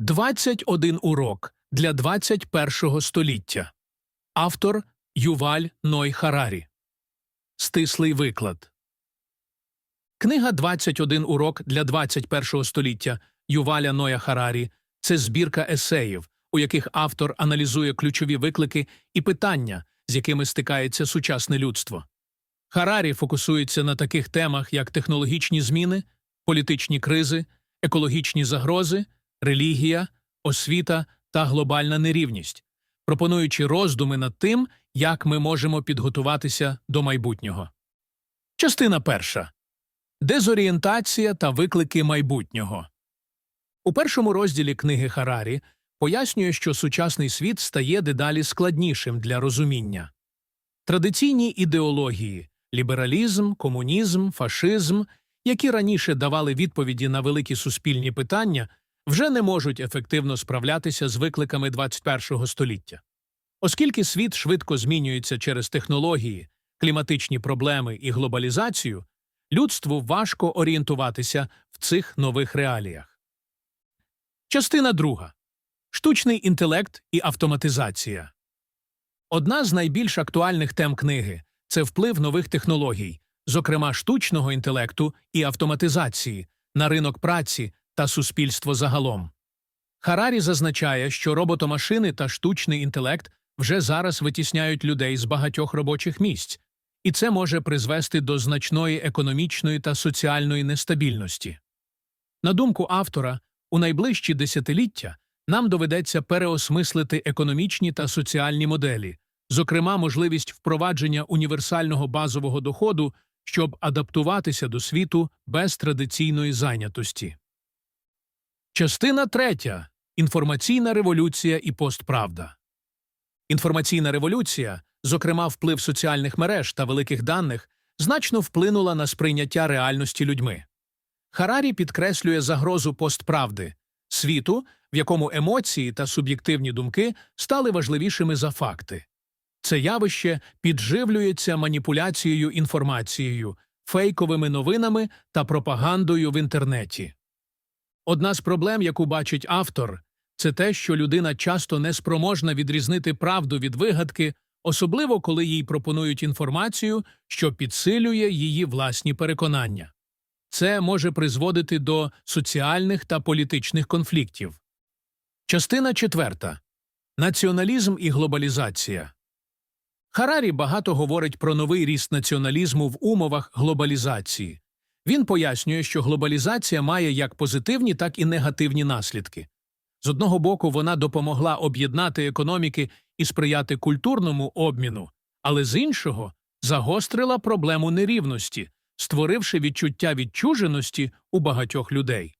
21 урок для 21 століття. Автор Юваль Ной Харарі. Стислий виклад. Книга «21 урок для 21 століття Юваля Ноя Харарі це збірка есеїв, у яких автор аналізує ключові виклики і питання, з якими стикається сучасне людство. Харарі фокусується на таких темах, як технологічні зміни, політичні кризи, екологічні загрози, релігія, освіта та глобальна нерівність, пропонуючи роздуми над тим, як ми можемо підготуватися до майбутнього. Частина перша. Дезорієнтація та виклики майбутнього. У першому розділі книги Харарі пояснює, що сучасний світ стає дедалі складнішим для розуміння. Традиційні ідеології лібералізм, комунізм, фашизм, які раніше давали відповіді на великі суспільні питання, вже не можуть ефективно справлятися з викликами 21 століття. Оскільки світ швидко змінюється через технології, кліматичні проблеми і глобалізацію, людству важко орієнтуватися в цих нових реаліях. Частина друга. Штучний інтелект і автоматизація. Одна з найбільш актуальних тем книги це вплив нових технологій, зокрема штучного інтелекту і автоматизації, на ринок праці та суспільство загалом. Харарі зазначає, що роботомашини та штучний інтелект вже зараз витісняють людей з багатьох робочих місць, і це може призвести до значної економічної та соціальної нестабільності. На думку автора, у найближчі десятиліття нам доведеться переосмислити економічні та соціальні моделі, зокрема можливість впровадження універсального базового доходу, щоб адаптуватися до світу без традиційної зайнятості. Частина третя. Інформаційна революція і постправда. Інформаційна революція, зокрема вплив соціальних мереж та великих даних, значно вплинула на сприйняття реальності людьми. Харарі підкреслює загрозу постправди світу, в якому емоції та суб'єктивні думки стали важливішими за факти. Це явище підживлюється маніпуляцією інформацією, фейковими новинами та пропагандою в інтернеті. Одна з проблем, яку бачить автор, це те, що людина часто неспроможна відрізнити правду від вигадки, особливо коли їй пропонують інформацію, що підсилює її власні переконання. Це може призводити до соціальних та політичних конфліктів. Частина четверта. Націоналізм і глобалізація. Харарі багато говорить про новий ріст націоналізму в умовах глобалізації. Він пояснює, що глобалізація має як позитивні, так і негативні наслідки. З одного боку, вона допомогла об'єднати економіки і сприяти культурному обміну, але з іншого загострила проблему нерівності, створивши відчуття відчуженості у багатьох людей.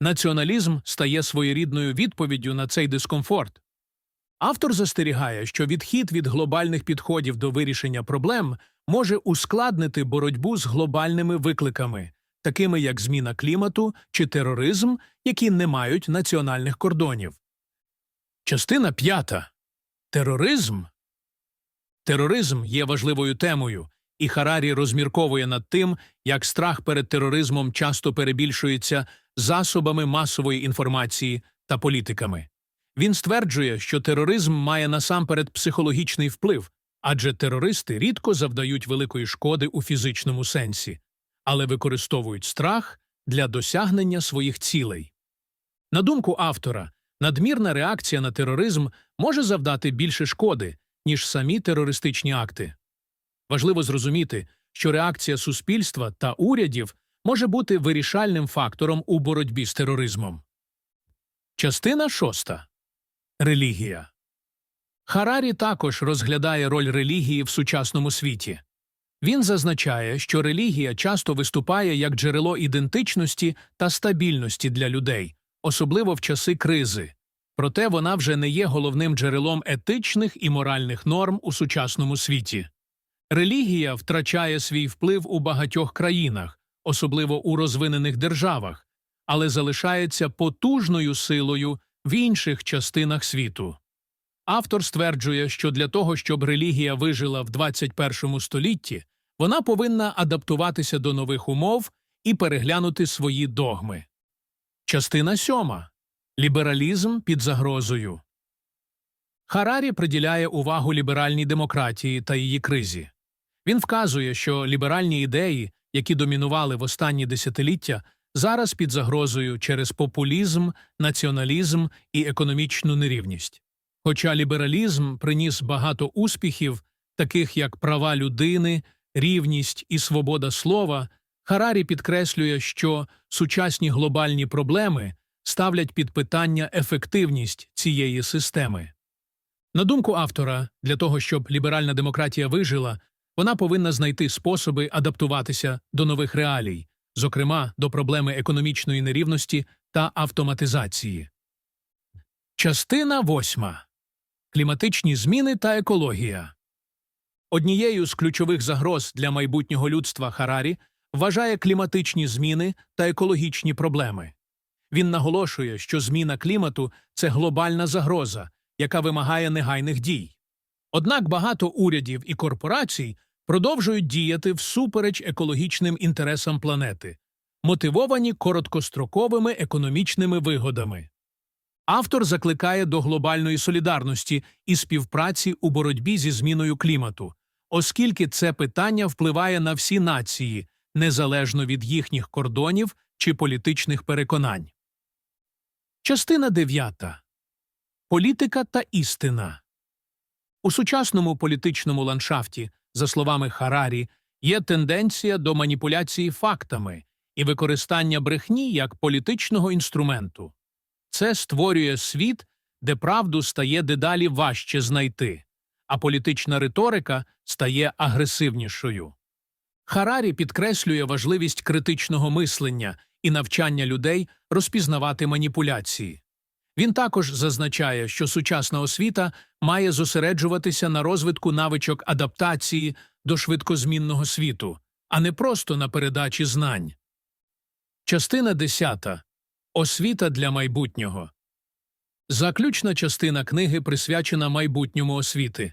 Націоналізм стає своєрідною відповіддю на цей дискомфорт. Автор застерігає, що відхід від глобальних підходів до вирішення проблем може ускладнити боротьбу з глобальними викликами, такими як зміна клімату чи тероризм, які не мають національних кордонів. Частина п'ята. Тероризм. Тероризм є важливою темою, і Харарі розмірковує над тим, як страх перед тероризмом часто перебільшується засобами масової інформації та політиками. Він стверджує, що тероризм має насамперед психологічний вплив, адже терористи рідко завдають великої шкоди у фізичному сенсі, але використовують страх для досягнення своїх цілей. На думку автора, надмірна реакція на тероризм може завдати більше шкоди, ніж самі терористичні акти. Важливо зрозуміти, що реакція суспільства та урядів може бути вирішальним фактором у боротьбі з тероризмом. Частина шоста. Релігія. Харарі також розглядає роль релігії в сучасному світі. Він зазначає, що релігія часто виступає як джерело ідентичності та стабільності для людей, особливо в часи кризи. Проте вона вже не є головним джерелом етичних і моральних норм у сучасному світі. Релігія втрачає свій вплив у багатьох країнах, особливо у розвинених державах, але залишається потужною силою в інших частинах світу. Автор стверджує, що для того, щоб релігія вижила в 21 столітті, вона повинна адаптуватися до нових умов і переглянути свої догми. Частина сьома. Лібералізм під загрозою. Харарі приділяє увагу ліберальній демократії та її кризі. Він вказує, що ліберальні ідеї, які домінували в останні десятиліття, зараз під загрозою через популізм, націоналізм і економічну нерівність. Хоча лібералізм приніс багато успіхів, таких як права людини, рівність і свобода слова, Харарі підкреслює, що сучасні глобальні проблеми ставлять під питання ефективність цієї системи. На думку автора, для того, щоб ліберальна демократія вижила, вона повинна знайти способи адаптуватися до нових реалій, зокрема до проблеми економічної нерівності та автоматизації. Частина восьма. Кліматичні зміни та екологія. Однією з ключових загроз для майбутнього людства Харарі вважає кліматичні зміни та екологічні проблеми. Він наголошує, що зміна клімату це глобальна загроза, яка вимагає негайних дій. Однак багато урядів і корпорацій продовжують діяти всупереч екологічним інтересам планети, мотивовані короткостроковими економічними вигодами. Автор закликає до глобальної солідарності і співпраці у боротьбі зі зміною клімату, оскільки це питання впливає на всі нації, незалежно від їхніх кордонів чи політичних переконань. Частина 9. Політика та істина. У сучасному політичному ландшафті, за словами Харарі, є тенденція до маніпуляції фактами і використання брехні як політичного інструменту. Це створює світ, де правду стає дедалі важче знайти, а політична риторика стає агресивнішою. Харарі підкреслює важливість критичного мислення і навчання людей розпізнавати маніпуляції. Він також зазначає, що сучасна освіта має зосереджуватися на розвитку навичок адаптації до швидкозмінного світу, а не просто на передачі знань. Частина 10. Освіта для майбутнього. Заключна частина книги присвячена майбутньому освіти.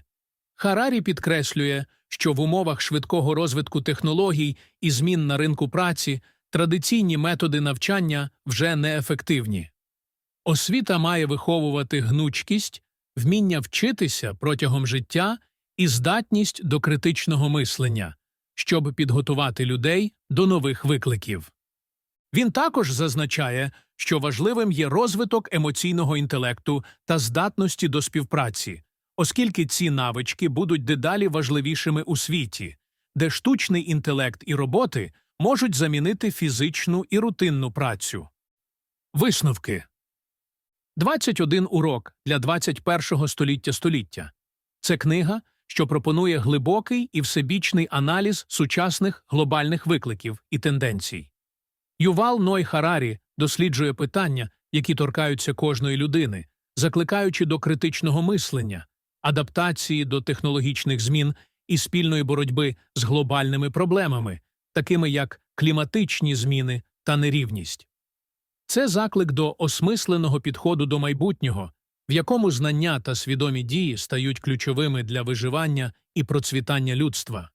Харарі підкреслює, що в умовах швидкого розвитку технологій і змін на ринку праці традиційні методи навчання вже неефективні. Освіта має виховувати гнучкість, вміння вчитися протягом життя і здатність до критичного мислення, щоб підготувати людей до нових викликів. Він також зазначає, що важливим є розвиток емоційного інтелекту та здатності до співпраці, оскільки ці навички будуть дедалі важливішими у світі, де штучний інтелект і роботи можуть замінити фізичну і рутинну працю. Висновки 21 урок для 21 століття століття. Це книга, що пропонує глибокий і всебічний аналіз сучасних глобальних викликів і тенденцій. Ювал Ной Харарі досліджує питання, які торкаються кожної людини, закликаючи до критичного мислення, адаптації до технологічних змін і спільної боротьби з глобальними проблемами, такими як кліматичні зміни та нерівність. Це заклик до осмисленого підходу до майбутнього, в якому знання та свідомі дії стають ключовими для виживання і процвітання людства.